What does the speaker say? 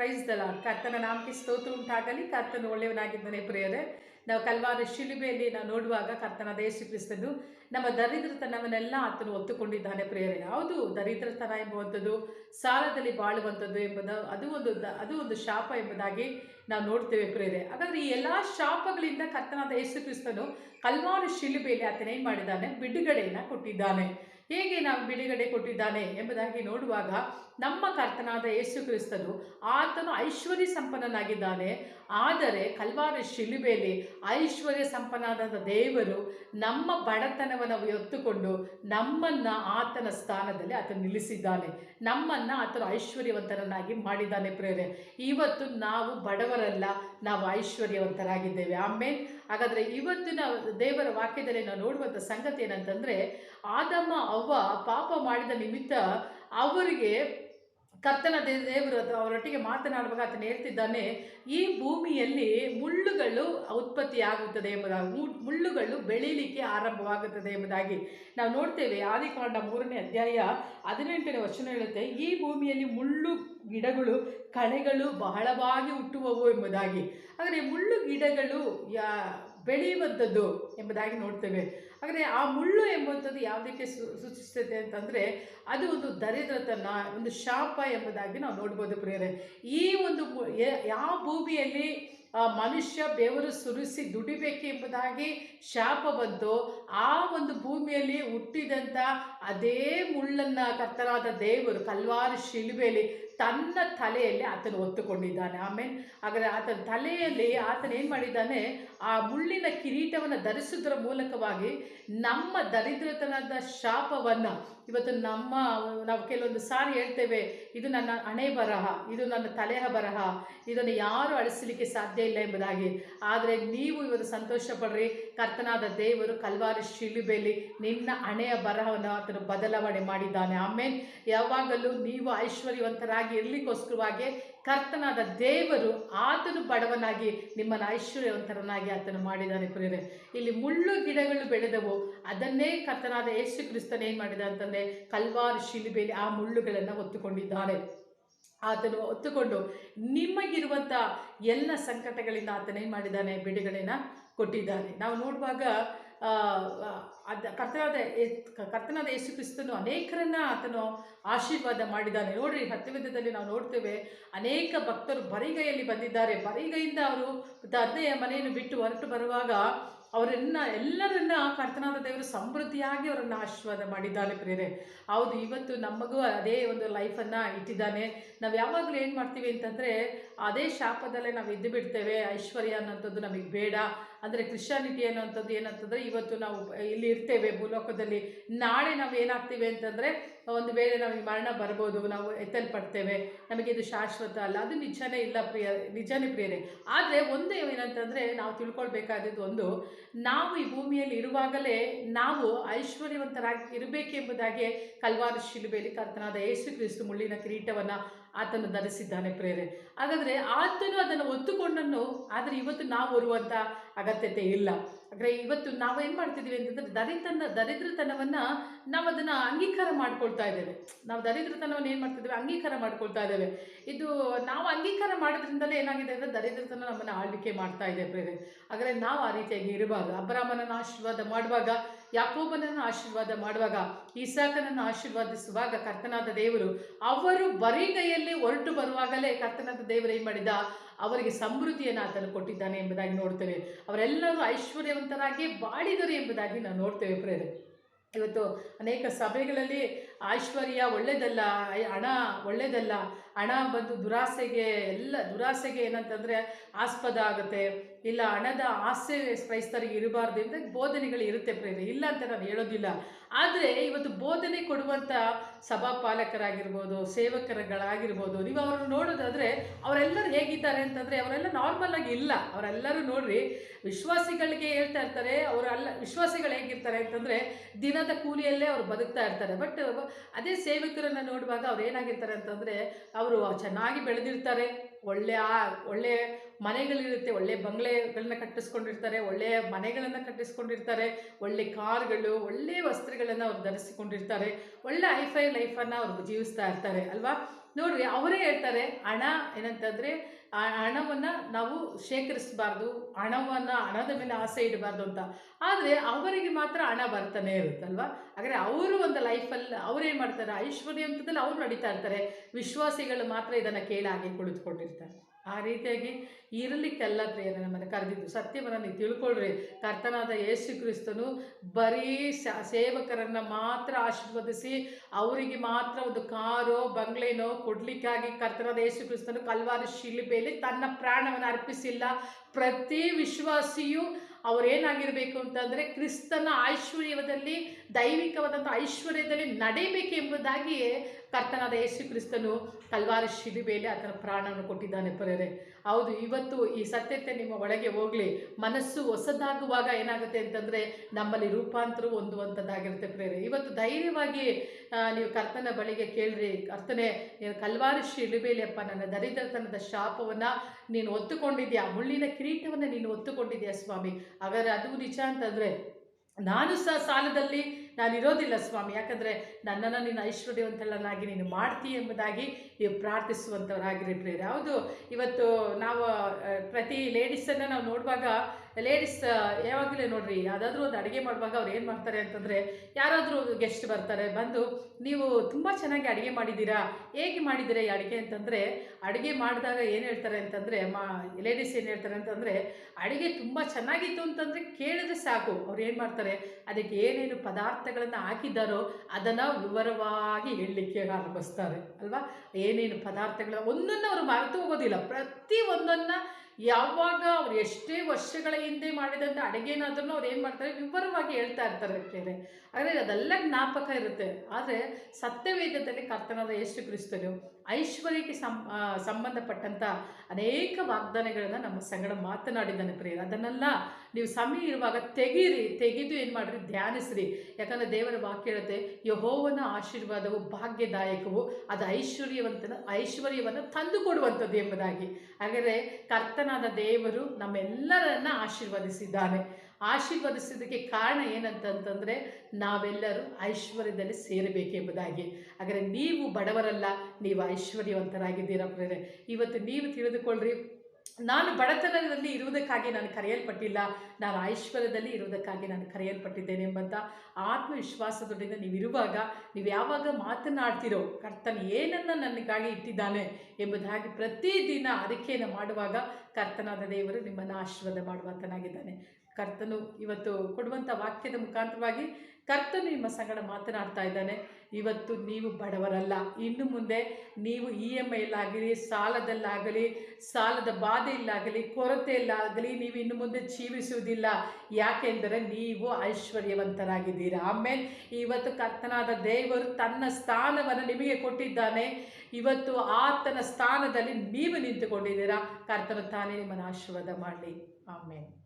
Price ದಲ ಕರ್ತನ ನಾಮಕ್ಕೆ ಸ್ತೋತ್ರ ಉಂಟಾಗಲಿ, ಕರ್ತನ ಒಳ್ಳೆಯವನಾಗಿದ್ದಾನೆ ಪ್ರಿಯರೇ. ನಾವು ಕಲ್ವಾರ ಶಿಲುಬೆಯಲ್ಲಿ ನಾವು ನೋಡುವಾಗ ಕರ್ತನ ದೇಶ ಕ್ರಿಸ್ತನು ನಮ್ಮ ದರಿದ್ರತನವನ್ನೆಲ್ಲ ಆತನು ಒತ್ತುಕೊಂಡಿದ್ದಾನೆ ಪ್ರಿಯರೇ. ಯಾವುದು ದರಿದ್ರತನ ಎಂಬುವಂಥದ್ದು, ಸಾಲದಲ್ಲಿ ಬಾಳುವಂಥದ್ದು ಎಂಬುದ, ಅದು ಒಂದು ಅದು ಒಂದು ಶಾಪ ಎಂಬುದಾಗಿ ನಾವು ನೋಡ್ತೇವೆ ಪ್ರಿಯರೇ. ಹಾಗಾದ್ರೆ ಈ ಎಲ್ಲ ಶಾಪಗಳಿಂದ ಕರ್ತನಾದ ಯೇಸು ಕ್ರಿಸ್ತನು ಕಲ್ವಾರ ಶಿಲುಬೆಯಲ್ಲಿ ಆತನೇನು ಮಾಡಿದ್ದಾನೆ? ಬಿಡುಗಡೆಯನ್ನು ಕೊಟ್ಟಿದ್ದಾನೆ. ಹೇಗೆ ನಾವು ಬಿಡುಗಡೆ ಕೊಟ್ಟಿದ್ದಾನೆ ಎಂಬುದಾಗಿ ನೋಡುವಾಗ ನಮ್ಮ ಕರ್ತನಾದ ಯೇಸು ಕ್ರಿಸ್ತನು ಆತನು ಐಶ್ವರ್ಯ ಸಂಪನ್ನನಾಗಿದ್ದಾನೆ. ಆದರೆ ಕಲ್ವಾರ ಶಿಲುಬೆಯಲ್ಲಿ ಐಶ್ವರ್ಯ ಸಂಪನ್ನಾದ ದೇವರು ನಮ್ಮ ಬಡತನವನ್ನು ಎತ್ತುಕೊಂಡು ನಮ್ಮನ್ನು ಆತನ ಸ್ಥಾನದಲ್ಲಿ ಆತನು ನಿಲ್ಲಿಸಿದ್ದಾನೆ. ನಮ್ಮನ್ನು ಆತನು ಐಶ್ವರ್ಯವಂತರನ್ನಾಗಿ ಮಾಡಿದ್ದಾನೆ ಪ್ರೇರೆ ಇವತ್ತು ನಾವು ಬಡವರಲ್ಲ, ನಾವು ಐಶ್ವರ್ಯವಂತರಾಗಿದ್ದೇವೆ. ಆಮೇಲೆ ಹಾಗಾದರೆ ಇವತ್ತಿನ ದೇವರ ವಾಕ್ಯದಲ್ಲಿ ನಾವು ನೋಡುವಂಥ ಸಂಗತಿ ಏನಂತಂದರೆ ಆದಮ್ಮ ಅವ್ವ ಪಾಪ ಮಾಡಿದ ನಿಮಿತ್ತ ಅವರಿಗೆ ಕರ್ತನ ದೇವರು ಅವರೊಟ್ಟಿಗೆ ಮಾತನಾಡುವಾಗ ಆತನು ಹೇಳ್ತಿದ್ದಾನೆ, ಈ ಭೂಮಿಯಲ್ಲಿ ಮುಳ್ಳುಗಳು ಉತ್ಪತ್ತಿ ಆಗುತ್ತದೆ ಎಂಬುದಾಗಿ ಮುಳ್ಳುಗಳು ಬೆಳೀಲಿಕ್ಕೆ ಆರಂಭವಾಗುತ್ತದೆ ಎಂಬುದಾಗಿ ನಾವು ನೋಡ್ತೇವೆ. ಆದಿಕಾಂಡ ಮೂರನೇ ಅಧ್ಯಾಯ ಹದಿನೆಂಟನೇ ವಚನ ಹೇಳುತ್ತೆ, ಈ ಭೂಮಿಯಲ್ಲಿ ಮುಳ್ಳು ಗಿಡಗಳು ಕಳೆಗಳು ಬಹಳವಾಗಿ ಹುಟ್ಟುವವು ಎಂಬುದಾಗಿ. ಆದರೆ ಮುಳ್ಳು ಗಿಡಗಳು ಯಾ, ಬೆಳೆಯುವಂಥದ್ದು ಎಂಬುದಾಗಿ ನೋಡ್ತೇವೆ. ಆದರೆ ಆ ಮುಳ್ಳು ಎಂಬುವಂಥದ್ದು ಯಾವುದಕ್ಕೆ ಸೂಚಿಸ್ತದೆ ಅಂತಂದರೆ ಅದು ಒಂದು ದರಿದ್ರತನ, ಒಂದು ಶಾಪ ಎಂಬುದಾಗಿ ನಾವು ನೋಡ್ಬೋದು ಪ್ರಿಯರೇ. ಈ ಒಂದು ಯಾವ ಭೂಮಿಯಲ್ಲಿ ಮನುಷ್ಯ ಬೆವರು ಸುರಿಸಿ ದುಡಿಬೇಕು ಎಂಬುದಾಗಿ ಶಾಪ ಬಂತು, ಆ ಒಂದು ಭೂಮಿಯಲ್ಲಿ ಹುಟ್ಟಿದಂಥ ಅದೇ ಮುಳ್ಳನ್ನು ಕರ್ತರಾದ ದೇವರು ಕಲ್ವಾರು ಶಿಲುಬೆಯಲ್ಲಿ ತನ್ನ ತಲೆಯಲ್ಲಿ ಆತನು ಹೊತ್ತುಕೊಂಡಿದ್ದಾನೆ ಆಮೇಲೆ ಹಾಗಾದರೆ ಆತನ ತಲೆಯಲ್ಲಿ ಆತನ ಏನು ಮಾಡಿದ್ದಾನೆ? ಆ ಮುಳ್ಳಿನ ಕಿರೀಟವನ್ನು ಧರಿಸುವುದರ ಮೂಲಕವಾಗಿ ನಮ್ಮ ದರಿದ್ರತನದ ಶಾಪವನ್ನು ಇವತ್ತು ನಮ್ಮ, ನಾವು ಕೆಲವೊಂದು ಸಾರಿ ಹೇಳ್ತೇವೆ, ಇದು ನನ್ನ ಹಣೆ ಬರಹ, ಇದು ನನ್ನ ತಲೆಯ ಬರಹ, ಇದನ್ನು ಯಾರು ಅಳಿಸಲಿಕ್ಕೆ ಸಾಧ್ಯ ಇಲ್ಲ ಎಂಬುದಾಗಿ. ಆದರೆ ನೀವು ಇವತ್ತು ಸಂತೋಷ ಪಡ್ರಿ ಕರ್ತನಾದ ದೇವರು ಕಲ್ವಾರಿ ಶಿಲುಬೆಯಲ್ಲಿ ನಿನ್ನ ಹಣೆಯ ಬರಹವನ್ನು ಆತನು ಬದಲಾವಣೆ ಮಾಡಿದ್ದಾನೆ. ಆಮೇಲೆ ಯಾವಾಗಲೂ ನೀವು ಐಶ್ವರ್ಯವಂತರಾಗಿ ಇರಲಿಕ್ಕೋಸ್ಕರವಾಗಿ ಕರ್ತನಾದ ದೇವರು ಆತನು ಬಡವನಾಗಿ ನಿಮ್ಮನ್ನು ಐಶ್ವರ್ಯವಂತರನಾಗಿ ಆತನು ಮಾಡಿದ್ದಾನೆ ಪ್ರಿಯರೇ ಇಲ್ಲಿ ಮುಳ್ಳು ಗಿಡಗಳು ಬೆಳೆದವು. ಅದನ್ನೇ ಕರ್ತನಾದ ಯೇಸು ಕ್ರಿಸ್ತನ ಏನು ಮಾಡಿದ ಅಂತಂದರೆ ಕಲ್ವಾರು ಶಿಲುಬೆಯಲ್ಲಿ ಆ ಮುಳ್ಳುಗಳನ್ನು ಹೊತ್ತುಕೊಂಡಿದ್ದಾನೆ. ಆತನು ಹೊತ್ತುಕೊಂಡು ನಿಮಗಿರುವಂಥ ಎಲ್ಲ ಸಂಕಟಗಳಿಂದ ಆತನೇನು ಮಾಡಿದ್ದಾನೆ? ಬಿಡುಗಡೆನ ಕೊಟ್ಟಿದ್ದಾನೆ. ನಾವು ನೋಡುವಾಗ ಅದ ಕರ್ತನಾದ ಕರ್ತನಾದ ಯೇಸು ಕ್ರಿಸ್ತನು ಅನೇಕರನ್ನ ಆತನು ಆಶೀರ್ವಾದ ಮಾಡಿದ್ದಾನೆ. ನೋಡ್ರಿ ಸತ್ಯವೇದದಲ್ಲಿ ನಾವು ನೋಡ್ತೇವೆ, ಅನೇಕ ಭಕ್ತರು ಬರಿಗೈಯಲ್ಲಿ ಬಂದಿದ್ದಾರೆ. ಬರಿಗೈಯಿಂದ ಅವರು ತಂದೆಯ ಮನೆಯನ್ನು ಬಿಟ್ಟು ಹೊರಟು ಬರುವಾಗ ಅವರನ್ನ, ಎಲ್ಲರನ್ನ ಕರ್ತನಾದ ದೇವರು ಸಮೃದ್ಧಿಯಾಗಿ ಅವರನ್ನು ಆಶೀರ್ವಾದ ಮಾಡಿದ್ದಾನೆ ಪ್ರೇರೆ ಹೌದು, ಇವತ್ತು ನಮಗೂ ಅದೇ ಒಂದು ಲೈಫನ್ನು ಇಟ್ಟಿದ್ದಾನೆ. ನಾವು ಯಾವಾಗಲೂ ಏನು ಮಾಡ್ತೀವಿ ಅಂತಂದರೆ ಅದೇ ಶಾಪದಲ್ಲೇ ನಾವು ಇದ್ದು ಬಿಡ್ತೇವೆ. ಐಶ್ವರ್ಯ ಅನ್ನೋಂಥದ್ದು ನಮಗೆ ಬೇಡ. ಅಂದರೆ ಕ್ರಿಶ್ಚಾನಿಟಿ ಅನ್ನೋಂಥದ್ದು ಏನಂತಂದರೆ ಇವತ್ತು ನಾವು ಇಲ್ಲಿ ಇರ್ತೇವೆ ಭೂಲೋಕದಲ್ಲಿ. ನಾಳೆ ನಾವು ಏನಾಗ್ತೀವಿ ಅಂತಂದರೆ ಒಂದು ವೇಳೆ ನಮಗೆ ಮರಣ ಬರ್ಬೋದು, ನಾವು ಎತ್ತಲ್ಪಡ್ತೇವೆ. ನಮಗೆ ಇದು ಶಾಶ್ವತ ಅಲ್ಲ. ಅದು ನಿಜನೇ ಇಲ್ಲ ಪ್ರಿಯ, ನಿಜನೇ ಪ್ರಿಯರೇ. ಆದರೆ ಒಂದು ಏನಂತಂದರೆ ನಾವು ತಿಳ್ಕೊಳ್ಬೇಕಾದದ್ದು ಒಂದು, ನಾವು ಈ ಭೂಮಿಯಲ್ಲಿ ಇರುವಾಗಲೇ ನಾವು ಐಶ್ವರ್ಯವಂತರಾಗಿ ಇರಬೇಕೆಂಬುದಾಗಿ ಕಲ್ವಾರ ಶಿಲುಬೆಯಲ್ಲಿ ಕರ್ತನಾದ ಯೇಸು ಕ್ರಿಸ್ತು ಮುಳ್ಳಿನ ಕಿರೀಟವನ್ನು ಆತನು ಧರಿಸಿದ್ದಾನೆ ಪ್ರೇರೆ ಹಾಗಾದರೆ ಆತನು ಅದನ್ನು ಒತ್ತುಕೊಂಡನು, ಆದರೆ ಇವತ್ತು ನಾವು ಬರುವಂಥ ಅಗತ್ಯತೆ ಇಲ್ಲ. ಅಂದರೆ ಇವತ್ತು ನಾವು ಏನು ಮಾಡ್ತಿದ್ದೀವಿ ಅಂತಂದರೆ ದರಿತನ ದರಿದ್ರತನವನ್ನು ನಾವು ಅದನ್ನು ಅಂಗೀಕಾರ ಮಾಡ್ಕೊಳ್ತಾ ಇದ್ದೇವೆ. ನಾವು ದರಿದ್ರತನವನ್ನು ಏನು ಮಾಡ್ತಿದ್ದೇವೆ? ಅಂಗೀಕಾರ ಮಾಡ್ಕೊಳ್ತಾ ಇದ್ದೇವೆ. ಇದು ನಾವು ಅಂಗೀಕಾರ ಮಾಡೋದ್ರಿಂದಲೇ ಏನಾಗಿದೆ ಅಂದರೆ ದರಿದ್ರತನ ನಮ್ಮನ್ನು ಆಳ್ವಿಕೆ ಮಾಡ್ತಾ ಇದೆ ಬೇರೆ ಆದರೆ ನಾವು ಆ ರೀತಿಯಾಗಿ ಇರಬಾರ್ದು ಅಬ್ರಾಹ್ಮಣನ ಆಶೀರ್ವಾದ ಮಾಡುವಾಗ ಯಾಕೋಬನನ್ನು ಆಶೀರ್ವಾದ ಮಾಡುವಾಗ, ಈಸಾಕನನ್ನು ಆಶೀರ್ವಾದಿಸುವಾಗ ಕರ್ತನಾದ ದೇವರು ಅವರು ಬರಿಗೈಯಲ್ಲಿ ಹೊರಟು ಬರುವಾಗಲೇ ಕರ್ತನಾದ ದೇವರು ಏನು ಮಾಡಿದ? ಅವರಿಗೆ ಸಮೃದ್ಧಿಯನ್ನು ಆತನು ಕೊಟ್ಟಿದ್ದಾನೆ ಎಂಬುದಾಗಿ ನೋಡ್ತೇವೆ. ಅವರೆಲ್ಲರೂ ಐಶ್ವರ್ಯವಂತರಾಗಿ ಬಾಳಿದರು ಎಂಬುದಾಗಿ ನಾವು ನೋಡ್ತೇವೆ ಪ್ರೇರೆ ಇವತ್ತು ಅನೇಕ ಸಭೆಗಳಲ್ಲಿ ಐಶ್ವರ್ಯ ಒಳ್ಳೆಯದಲ್ಲ ಹಣ ಒಳ್ಳೆಯದಲ್ಲ ಹಣ ಬಂದು ದುರಾಸೆಗೆ ಎಲ್ಲ, ದುರಾಸೆಗೆ ಏನಂತಂದರೆ ಆಸ್ಪದ ಆಗುತ್ತೆ. ಇಲ್ಲ, ಹಣದ ಆಸೆ ಕ್ರೈಸ್ತರಿಗೆ ಇರಬಾರ್ದು ಅಂತ ಬೋಧನೆಗಳು ಇರುತ್ತೆ ಪ್ರೇರೆ. ಇಲ್ಲ ಅಂತ ನಾನು ಹೇಳೋದಿಲ್ಲ. ಆದರೆ ಇವತ್ತು ಬೋಧನೆ ಕೊಡುವಂಥ ಸಭಾಪಾಲಕರಾಗಿರ್ಬೋದು, ಸೇವಕರುಗಳಾಗಿರ್ಬೋದು, ನೀವು ಅವರನ್ನು ನೋಡೋದಾದರೆ ಅವರೆಲ್ಲರೂ ಹೇಗಿದ್ದಾರೆ ಅಂತಂದರೆ ಅವರೆಲ್ಲ ನಾರ್ಮಲ್ ಆಗಿ ಇಲ್ಲ. ಅವರೆಲ್ಲರೂ ನೋಡ್ರಿ, ವಿಶ್ವಾಸಿಗಳಿಗೆ ಹೇಳ್ತಾ ಇರ್ತಾರೆ ಅವರೆಲ್ಲ ವಿಶ್ವಾಸಿಗಳು ಹೇಗಿರ್ತಾರೆ ಅಂತಂದರೆ ದಿನದ ಕೂಲಿಯಲ್ಲೇ ಅವ್ರು ಬದುಕ್ತಾ ಇರ್ತಾರೆ. ಬಟ್ ಅದೇ ಸೇವಕರನ್ನು ನೋಡುವಾಗ ಅವ್ರು ಏನಾಗಿರ್ತಾರೆ ಅಂತಂದರೆ ಅವರು ಚೆನ್ನಾಗಿ ಬೆಳೆದಿರ್ತಾರೆ. ಒಳ್ಳೆ ಒಳ್ಳೆ ಮನೆಗಳಿರುತ್ತೆ, ಒಳ್ಳೆ ಬಂಗ್ಲೆಗಳನ್ನ ಕಟ್ಟಿಸ್ಕೊಂಡಿರ್ತಾರೆ, ಒಳ್ಳೆಯ ಮನೆಗಳನ್ನು ಕಟ್ಟಿಸ್ಕೊಂಡಿರ್ತಾರೆ, ಒಳ್ಳೆ ಕಾರ್ಗಳು, ಒಳ್ಳೆ ವಸ್ತ್ರಗಳನ್ನು ಅವ್ರು ಧರಿಸಿಕೊಂಡಿರ್ತಾರೆ, ಒಳ್ಳೆ ಐಫೈ ಲೈಫನ್ನು ಅವ್ರು ಜೀವಿಸ್ತಾ ಇರ್ತಾರೆ, ಅಲ್ವಾ? ನೋಡ್ರಿ, ಅವರೇ ಹೇಳ್ತಾರೆ, ಹಣ ಏನಂತಂದರೆ ಹಣವನ್ನು ನಾವು ಶೇಖರಿಸಬಾರ್ದು, ಹಣವನ್ನು ಹಣದ ಮೇಲೆ ಆಸೆ ಇಡಬಾರ್ದು ಅಂತ. ಆದರೆ ಅವರಿಗೆ ಮಾತ್ರ ಹಣ ಬರ್ತಾನೆ ಇರುತ್ತಲ್ವ ಹಾಗಾದರೆ ಅವರು ಒಂದು ಲೈಫಲ್ಲಿ ಅವ್ರೇನ್ ಮಾಡ್ತಾರೆ ಐಶ್ವರ್ಯವಂತದಲ್ಲಿ ಅವ್ರು ನಡೀತಾ ಇರ್ತಾರೆ. ವಿಶ್ವಾಸಿಗಳು ಮಾತ್ರ ಇದನ್ನು ಕೇಳಾಗಿ ಕುಳಿತುಕೊಂಡಿರ್ತಾರೆ. ಆ ರೀತಿಯಾಗಿ ಇರಲಿಕ್ಕೆಲ್ಲ ಪ್ರೇರಣೆ ನಮ್ಮನ್ನು ಕರೆದಿದ್ದು. ಸತ್ಯವನ್ನು ನೀವು ತಿಳ್ಕೊಳ್ರಿ. ಕರ್ತನಾದ ಯೇಸು ಕ್ರಿಸ್ತನು ಬರೀ ಸೇವಕರನ್ನು ಮಾತ್ರ ಆಶೀರ್ವದಿಸಿ ಅವರಿಗೆ ಮಾತ್ರ ಒಂದು ಕಾರೋ, ಬಂಗ್ಲೆನೋ ಕೊಡಲಿಕ್ಕಾಗಿ ಕರ್ತನಾದ ಯೇಸು ಕ್ರಿಸ್ತನು ಕಲ್ವಾರ ತನ್ನ ಪ್ರಾಣವನ್ನು ಅರ್ಪಿಸಿಲ್ಲ. ಪ್ರತಿ ವಿಶ್ವಾಸಿಯು ಅವರೇನಾಗಿರಬೇಕು ಅಂತಂದರೆ ಕ್ರಿಸ್ತನ ಐಶ್ವರ್ಯದಲ್ಲಿ, ದೈವಿಕವಾದಂಥ ಐಶ್ವರ್ಯದಲ್ಲಿ ನಡೀಬೇಕೆಂಬುದಾಗಿಯೇ ಕರ್ತನಾದ ಯೇಸು ಕ್ರಿಸ್ತನು ಕಲ್ವಾರ ಶಿಲುಬೆಯಲ್ಲಿ ಆತನ ಪ್ರಾಣವನ್ನು ಕೊಟ್ಟಿದ್ದಾನೆ ಪರರೆ. ಹೌದು, ಇವತ್ತು ಈ ಸತ್ಯತೆ ನಿಮ್ಮ ಒಳಗೆ ಹೋಗಲಿ. ಮನಸ್ಸು ಹೊಸದಾಗುವಾಗ ಏನಾಗುತ್ತೆ ಅಂತಂದರೆ ನಮ್ಮಲ್ಲಿ ರೂಪಾಂತರ ಹೊಂದುವಂಥದ್ದಾಗಿರುತ್ತೆ ಪ್ರೇರೆ. ಇವತ್ತು ಧೈರ್ಯವಾಗಿ ನೀವು ಕರ್ತನ ಬಳಿಗೆ ಕೇಳ್ರಿ. ಕರ್ತನೆ, ನೀನು ಕಲ್ವಾರ ಶಿಲುಬೆಯಲ್ಲಿ ಅಪ್ಪ, ನನ್ನ ದರಿದ್ರತನದ ಶಾಪವನ್ನು ನೀನು ಹೊತ್ತುಕೊಂಡಿದ್ಯಾ? ಮುಳ್ಳಿನ ಕಿರೀಟವನ್ನು ನೀನು ಹೊತ್ತುಕೊಂಡಿದೆಯಾ ಸ್ವಾಮಿ? ಹಾಗಾದರೆ ಅದು ನಿಜ ಅಂತಂದರೆ, ನಾನು ಸಹ ಸಾಲದಲ್ಲಿ ನಾನು ಇರೋದಿಲ್ಲ ಸ್ವಾಮಿ. ಯಾಕಂದರೆ ನನ್ನನ್ನು ನೀನು ಐಶ್ವರ್ಯವಂತಳನ್ನಾಗಿ ನೀನು ಮಾಡ್ತೀಯ ಎಂಬುದಾಗಿ ನೀವು ಪ್ರಾರ್ಥಿಸುವಂಥವರಾಗಿರಿ ಪ್ರೇರೆ ಹೌದು, ಇವತ್ತು ನಾವು ಪ್ರತಿ ಲೇಡೀಸನ್ನು ನಾವು ನೋಡುವಾಗ, ಲೇಡೀಸ್ ಯಾವಾಗಲೂ ನೋಡ್ರಿ, ಯಾವುದಾದ್ರೂ ಒಂದು ಅಡುಗೆ ಮಾಡುವಾಗ ಅವ್ರು ಏನು ಮಾಡ್ತಾರೆ ಅಂತಂದರೆ, ಯಾರಾದರೂ ಗೆಸ್ಟ್ ಬರ್ತಾರೆ, ಬಂದು ನೀವು ತುಂಬ ಚೆನ್ನಾಗಿ ಅಡುಗೆ ಮಾಡಿದ್ದೀರಾ, ಹೇಗೆ ಮಾಡಿದ್ದೀರಾ ಈ ಅಡುಗೆ ಅಂತಂದರೆ, ಅಡುಗೆ ಮಾಡಿದಾಗ ಏನು ಹೇಳ್ತಾರೆ ಅಂತಂದರೆ, ಮಾ, ಲೇಡೀಸ್ ಏನು ಹೇಳ್ತಾರೆ ಅಂತಂದರೆ, ಅಡುಗೆ ತುಂಬ ಚೆನ್ನಾಗಿತ್ತು ಅಂತಂದರೆ ಕೇಳಿದ್ರೆ ಸಾಕು, ಅವ್ರು ಏನು ಮಾಡ್ತಾರೆ, ಅದಕ್ಕೆ ಏನೇನು ಪದಾರ್ಥಗಳನ್ನು ಹಾಕಿದ್ದಾರೋ ಅದನ್ನು ವಿವರವಾಗಿ ಹೇಳಲಿಕ್ಕೆ ಆರಂಭಿಸ್ತಾರೆ, ಅಲ್ವಾ? ಏನೇನು ಪದಾರ್ಥಗಳು ಒಂದನ್ನು ಅವರು ಮರೆತು ಹೋಗೋದಿಲ್ಲ. ಪ್ರತಿ ಒಂದನ್ನು ಯಾವಾಗ ಅವ್ರು ಎಷ್ಟೇ ವರ್ಷಗಳ ಹಿಂದೆ ಮಾಡಿದಂಥ ಅಡುಗೆನಾದ್ರೂ ಅವ್ರು ಏನು ಮಾಡ್ತಾರೆ? ವಿವರವಾಗಿ ಹೇಳ್ತಾ ಇರ್ತಾರೆ ಕೇಳಿ ಆದರೆ ಅದೆಲ್ಲ ಜ್ಞಾಪಕ ಇರುತ್ತೆ. ಆದರೆ ಸತ್ಯವೇದದಲ್ಲಿ ಕರ್ತನಾದ ಯೇಸು ಕ್ರಿಸ್ತರು ಐಶ್ವರ್ಯಕ್ಕೆ ಸಂ ಸಂಬಂಧಪಟ್ಟಂಥ ಅನೇಕ ವಾಗ್ದಾನಗಳನ್ನು ನಮ್ಮ ಸಂಗಡ ಮಾತನಾಡಿದ್ದಾನೆ ಪ್ರಿಯರು. ಅದನ್ನೆಲ್ಲ ನೀವು ಸಮಯ ಇರುವಾಗ ತೆಗೀರಿ, ತೆಗೆದು ಏನು ಮಾಡಿರಿ? ಧ್ಯಾನಿಸ್ರಿ. ಯಾಕಂದರೆ ದೇವರ ವಾಕ್ಯ ಹೇಳುತ್ತೆ, ಯಹೋವನ ಆಶೀರ್ವಾದವು ಭಾಗ್ಯದಾಯಕವು. ಅದು ಐಶ್ವರ್ಯವಂತನ, ಐಶ್ವರ್ಯವನ್ನು ತಂದು ಕೊಡುವಂಥದ್ದು ಎಂಬುದಾಗಿ. ಹಾಗಾದರೆ ಕರ್ತನಾದ ದೇವರು ನಮ್ಮೆಲ್ಲರನ್ನ ಆಶೀರ್ವದಿಸಿದ್ದಾನೆ. ಆಶೀರ್ವದಿಸಿದ್ದಕ್ಕೆ ಕಾರಣ ಏನಂತಂತಂದರೆ ನಾವೆಲ್ಲರೂ ಐಶ್ವರ್ಯದಲ್ಲಿ ಸೇರಬೇಕೆಂಬುದಾಗಿ. ಹಾಗಾದರೆ ನೀವು ಬಡವರಲ್ಲ, ನೀವು ಐಶ್ವರ್ಯವಂತರಾಗಿದ್ದೀರ ಪ್ರೇರೆ ಇವತ್ತು ನೀವು ತಿಳಿದುಕೊಳ್ಳ್ರಿ ನಾನು ಬಡತನದಲ್ಲಿ ಇರುವುದಕ್ಕಾಗಿ ನಾನು ಕರೆಯಲ್ಪಟ್ಟಿಲ್ಲ, ನಾನು ಐಶ್ವರ್ಯದಲ್ಲಿ ಇರುವುದಕ್ಕಾಗಿ ನಾನು ಕರೆಯಲ್ಪಟ್ಟಿದ್ದೇನೆ ಎಂಬಂಥ ಆತ್ಮವಿಶ್ವಾಸದೊಡನೆ ನೀವು ಇರುವಾಗ ನೀವು ಯಾವಾಗ ಮಾತನಾಡ್ತಿರೋ ಕರ್ತನ ಏನನ್ನು ನನಗಾಗಿ ಇಟ್ಟಿದ್ದಾನೆ ಎಂಬುದಾಗಿ ಪ್ರತಿದಿನ ಅರಿಕೆಯನ್ನು ಮಾಡುವಾಗ ಕರ್ತನಾದ ದೇವರು ನಿಮ್ಮನ್ನು ಆಶೀರ್ವಾದ ಮಾಡುವಂತನಾಗಿದ್ದಾನೆ. ಕರ್ತನು ಇವತ್ತು ಕೊಡುವಂಥ ವಾಕ್ಯದ ಮುಖಾಂತರವಾಗಿ ಕರ್ತನು ನಿಮ್ಮ ಸಂಗಡ ಮಾತನಾಡ್ತಾ ಇದ್ದಾನೆ. ಇವತ್ತು ನೀವು ಬಡವರಲ್ಲ. ಇನ್ನು ಮುಂದೆ ನೀವು ಇ ಎಂ ಐಲಾಗಲಿ ಸಾಲದಲ್ಲಾಗಲಿ, ಸಾಲದ ಬಾಧೆಯಲ್ಲಾಗಲಿ, ಕೊರತೆಯಲ್ಲಾಗಲಿ ನೀವು ಇನ್ನು ಮುಂದೆ ಜೀವಿಸುವುದಿಲ್ಲ. ಯಾಕೆಂದರೆ ನೀವು ಐಶ್ವರ್ಯವಂತರಾಗಿದ್ದೀರಾ. ಆಮೇಲೆ ಇವತ್ತು ಕರ್ತನಾದ ದೇವರು ತನ್ನ ಸ್ಥಾನವನ್ನು ನಿಮಗೆ ಕೊಟ್ಟಿದ್ದಾನೆ. ಇವತ್ತು ಆತನ ಸ್ಥಾನದಲ್ಲಿ ನೀವು ನಿಂತುಕೊಂಡಿದ್ದೀರಾ. ಕರ್ತನು ತಾನೇ ನಿಮ್ಮನ್ನು ಆಶೀರ್ವಾದ ಮಾಡಲಿ. ಆಮೇಲೆ